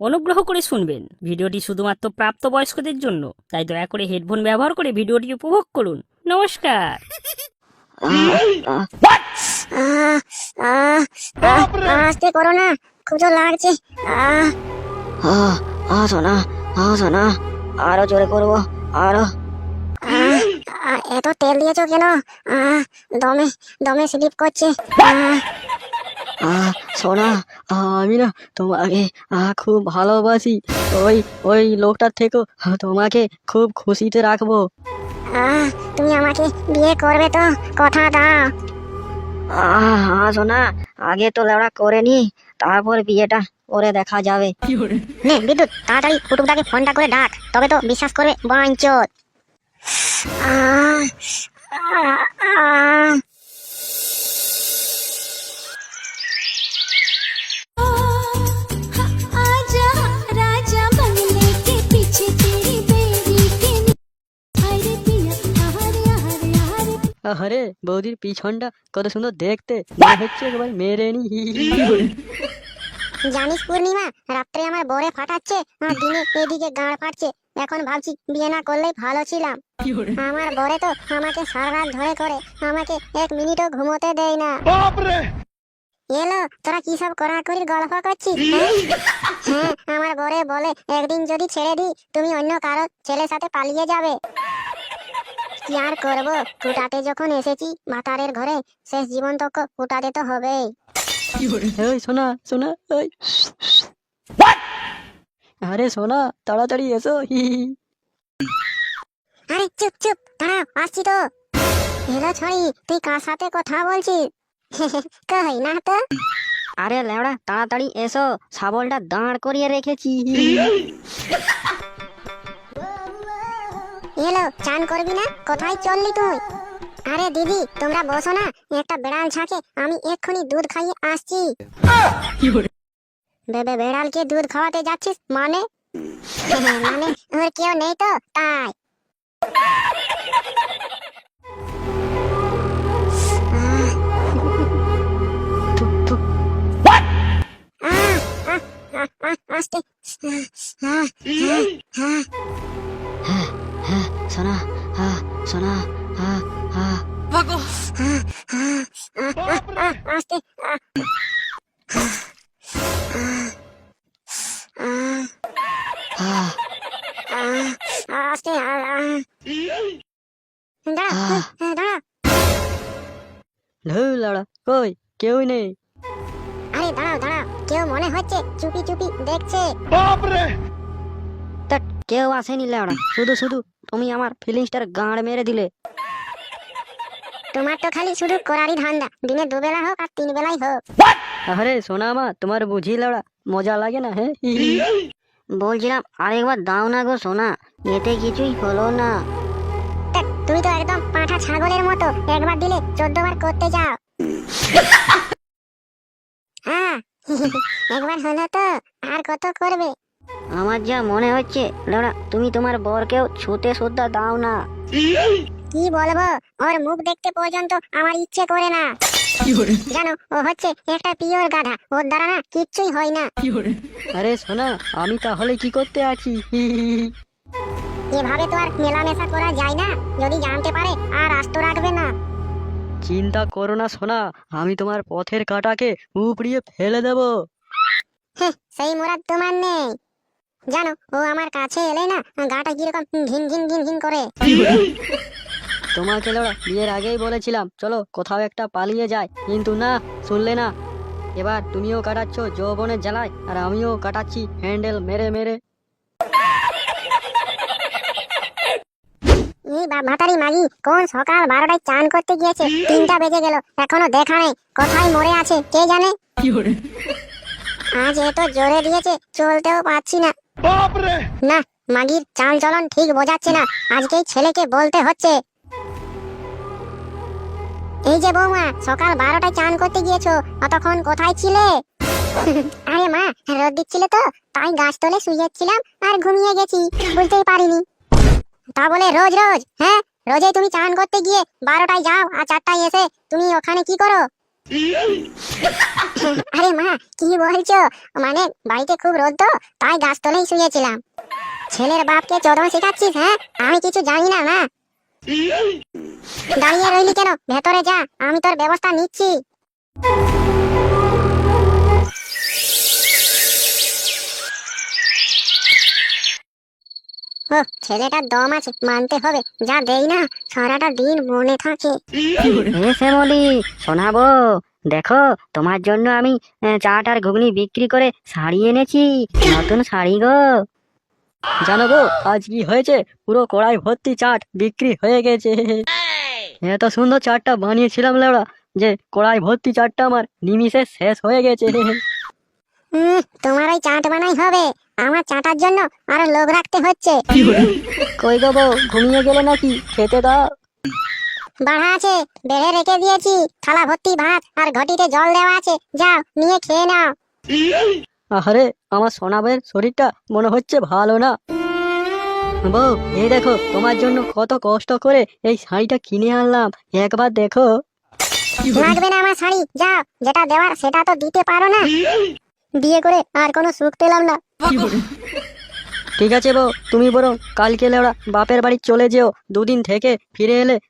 অনুগ্রহ করে শুনবেন। ভিডিওটি শুধুমাত্র প্রাপ্তবয়স্কদের জন্য। তাই দয়া করে হেডফোন ব্যবহার করে ভিডিওটি উপভোগ করুন। নমস্কার। করো না লাগছে। আরও জোরে করব এত তেল দিয়েছ কেন? দমে দমে স্লিপ করছে। সোনা আমি না তোমাকে আহ, খুব ভালোবাসি। ওই ওই লোকটার থেকেও তোমাকে খুব খুশিতে রাখব। আহ, তুমি আমাকে বিয়ে করবে তো? কথা দাও। আহ আসো না আগে তো লেওড়া করে নি তারপর বিয়েটা করে দেখা যাবে। নে বিদ্যুৎ তাড়াতাড়ি কুটুমটাকে ফোনটা করে ডাক তবে তো বিশ্বাস করবে বাঞ্চত। আহ, আহ, हरे আরে বৌদির পিছনটা কত সুন্দর দেখতে মনে হচ্ছে একবার মেরে নি জানিস পূর্ণিমা রাত্রে আমার বরে ফাটাচ্ছে আর দিনে এদিকে গাঁড় ফাটছে এখন ভাবছি বিয়ে না করলেই ভালো ছিলাম আমার বরে তো আমাকে সারা রাত ধরে করে আমাকে এক মিনিটও ঘুমোতে দেয় না এলো তোরা কি সব কড়াকড়ির গল্প করছিস হ্যাঁ? হ্যাঁ আমার বরে বলে একদিন যদি ছেড়ে দিই তুমি অন্য কারও ছেলের সাথে পালিয়ে যাবে কি আর করব? কুটাতে যখন এসেছি মাতারের ঘরে শেষ জীবন তো কুটাতে তো হবেই। ওই সোনা সোনা ওই আরে সোনা তাড়াতাড়ি এসো হি। আরে চুপ চুপ দাঁড়াও আসছি তো। এলো ছড়ি তুই কার সাথে কথা বলছিস? কই না তো? আরে লেওড়া তাড়াতাড়ি এসো শাবলটা দাঁড় করিয়ে রেখেছি এলো, চান করবি না? কোথায় চললি তুই? আরে দিদি, তোমরা বসো না। একটা বেড়াল ছাকে আমি এক্ষুনি দুধ খাইয়ে আসছি। বেবে, বেড়ালকে দুধ খাওয়াতে যাচ্ছিস মানে? মানে ওর কেউ নেই তো, তাই। সোনা হ্যাঁ হ্যাঁ হ্যাঁ হ্যাঁ। হ্যাঁ, লাউড়া কই কেউ নেই আরে দাঁড়াও দাঁড়াও কেউ মনে হচ্ছে চুপি চুপি দেখছে তা কেউ আসেনি লাউড়া শুধু শুধু তুমি আমার ফিলিংসটার গাঁড় মেরে দিলে। তোমার তো খালি শুধু করারি ধান্দা। দিনে দুবেলা হোক আর তিন বেলাই হোক আরে সোনা মা তোমার বুঝি লাউড়া মজা লাগে না হ্যাঁ? হি হি। বলছিলাম আরেকবার দাও না গো সোনা এতে কিছুই হলো না। তুমি তো একদম পাঁঠা ছাগলের মতো। একবার দিলে চোদ্দ বার করতে যাও। হ্যাঁ একবার হলো তো আর কত করবে? আমার যা মনে হচ্ছে লাউড়া তুমি তোমার বরকেও ছুতে সুদ্ধা দাও না। কি বলব? ওর মুখ দেখতে পর্যন্ত আমার ইচ্ছে করে না। জানো ও হচ্ছে একটা পিওর গাধা। ওর দ্বারা না কিচ্ছুই হয় না। আরে সোনা আমি তাহলে কি করতে আছি। এভাবে তো আর মেলামেশা করা যায় না যদি জানতে পারে আর আস্ত রাখবে না। চিন্তা করো না সোনা আমি তোমার পথের কাটাকে উপড়িয়ে ফেলে দেব। সেই মোরাদ তোমার জানো ও আমার কাছে এলে না গাটা কীরকম ঘিন ঘিন ঘিন ঘিন করে। তোমাকে লাউড়া বিয়ের আগেই বলেছিলাম চলো কোথাও একটা পালিয়ে যায় কিন্তু না শুনলে না। এবার তুমিও কাটাচ্ছ যৌবনের জ্বালায় আর আমিও কাটাচ্ছি হ্যান্ডেল মেরে মেরে। এই বা- ভাতারি মাগি কোন সকাল বারোটায় চান করতে গিয়েছে? তিনটা বেজে গেল এখনও দেখা নেই। কোথায় মরে আছে কে জানে? আজ এত জোরে দিয়েছে চলতেও পারছি না। না মাগির চাল চলন ঠিক বোঝাচ্ছে না আজকেই ছেলেকে বলতে হচ্ছে। এই যে বৌমা সকাল বারোটায় চান করতে গিয়েছো অতক্ষণ কোথায় ছিলে? আরে মা রোদ দিচ্ছিলে তো তাই গাছ তলে শুয়েছিলাম আর ঘুমিয়ে গেছি বুঝতেই পারিনি। তা বলে রোজ রোজ হ্যাঁ? রোজই তুমি চান করতে গিয়ে বারোটায় যাও আর চারটায় এসে তুমি ওখানে কি করো? আরে মা, কি বলছো? মানে বাড়িতে খুব রোদ তো, তাই গাছ তলেই শুয়েছিলাম। ছেলের বাপকে চোদন শেখাচ্ছিস হ্যাঁ? আমি কিছু জানি না, মা। দাঁড়িয়ে রইলি কেন? ভেতরে যা, আমি তোর ব্যবস্থা নিচ্ছি। ছেলেটার দম আছে মানতে হবে। যা দেই না সারাটা দিন মনে থাকে। শ্যামলি শোনাবো দেখো তোমার জন্য আমি চাট আর ঘুগনি বিক্রি করে শাড়ি এনেছি। নতুন শাড়ি গো। জানো গো আজ কি হয়েছে? পুরো কড়াই ভর্তি চাট বিক্রি হয়ে গেছে। এত সুন্দর চাটটা বানিয়েছিলাম লেওড়া যে কড়াই ভর্তি চাটটা আমার নিমিষে শেষ হয়ে গেছে। তোমার ওই চাট বানাই হবে। আমার চাটার জন্য আরও লোক রাখতে হচ্ছে। কই গো বউ ঘুমিয়ে গেলে নাকি খেতে দাও। বাড়া আছে বেড়ে রেখে দিয়েছি। থালা ভর্তি ভাত আর ঘটিতে জল দেওয়া আছে। যাও নিয়ে খেয়ে নাও। আরে আমার সোনাবের শরীরটা মনে হচ্ছে ভালো না। বউ এই দেখো তোমার জন্য কত কষ্ট করে এই শাড়িটা কিনে আনলাম। একবার দেখো। লাগবে না আমার শাড়ি যাও যেটা দেওয়ার সেটা তো দিতে পারো না। বিয়ে করে আর কোনো সুখ পেলাম না। ঠিক আছে বউ তুমি বরং কালকে লেওড়া বাপের বাড়ি চলে যেও। দুদিন থেকে ফিরে এলে